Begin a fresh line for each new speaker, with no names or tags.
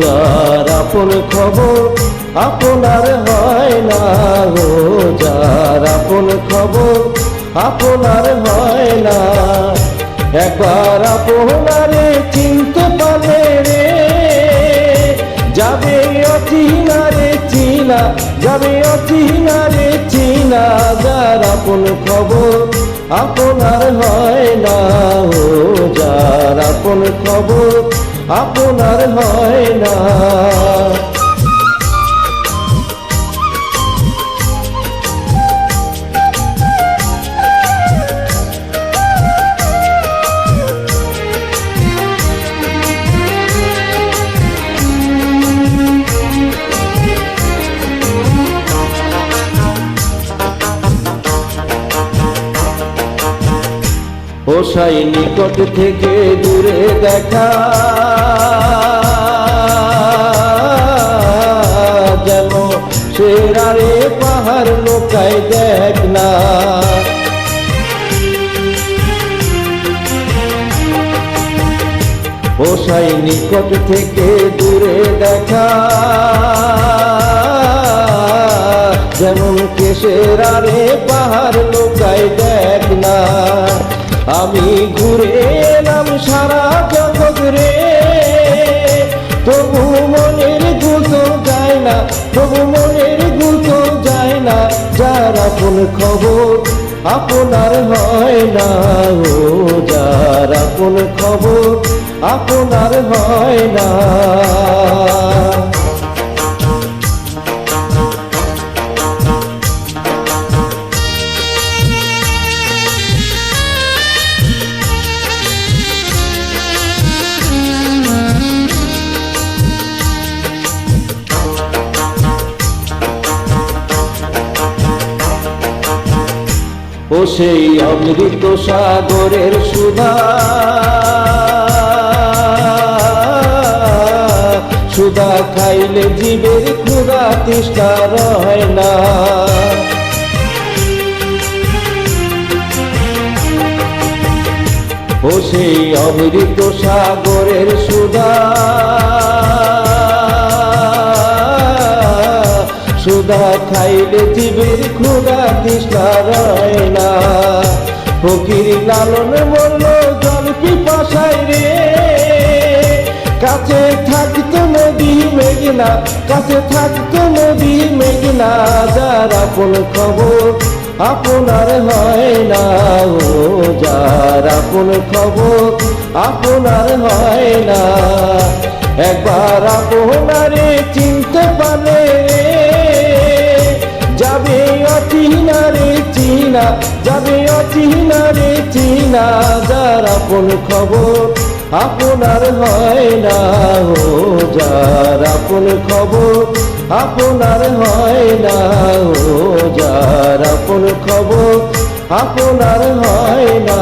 যার আপন খবর আপনার হয় না গো, যার আপন খবর আপনার হয় না। একবার আপনারে চিনতে পারলে রে, যাবে অচিনারে চিনা, যাবে অচিনারে চিনা, যার আপন খবর আপনার হয় না ও যার আপন খবর আপনার হয় না। ওসাই নিকট থেকে দূরে দেখা। যেন সেরারে পাহাড় লোকায় দেখ না। ওসাই নিকট থেকে দূরে দেখা। যেমন কেশের আরে পাহাড় আমি ঘুরে এলাম সারা জগৎ রে। তবু মনের গুতো যায় না, তবু মনের গুতো যায় না। যার আপন খবর আপনার হয় না ও, যার আপন খবর আপনার হয় না। ও সেই অমৃত সাগরের সুধা। সুধা খাইলে জীবের ক্ষুধা তৃষ্ণা রয় না। ও সেই অমৃত সাগরের সুধা। সুধা খাইলে জীবের ক্ষুধা তৃষ্ণা রয় না। ফকির লালন মল্ল জল পিপাসায় রে। কাছে থাকতো নদী মেঘনা, কাছে থাকতো নদী মেঘনা, যার আপন খবর আপনার হয় না ও, যার আপন খবর আপনার হয় না। একবার আপনারে চিনতে পারলে চিনা অচিনা রে চিনা, যার আপন খবর আপনার হয় না ও যার আপন খবর আপনার হয় না ও যার আপন খবর আপনার হয় না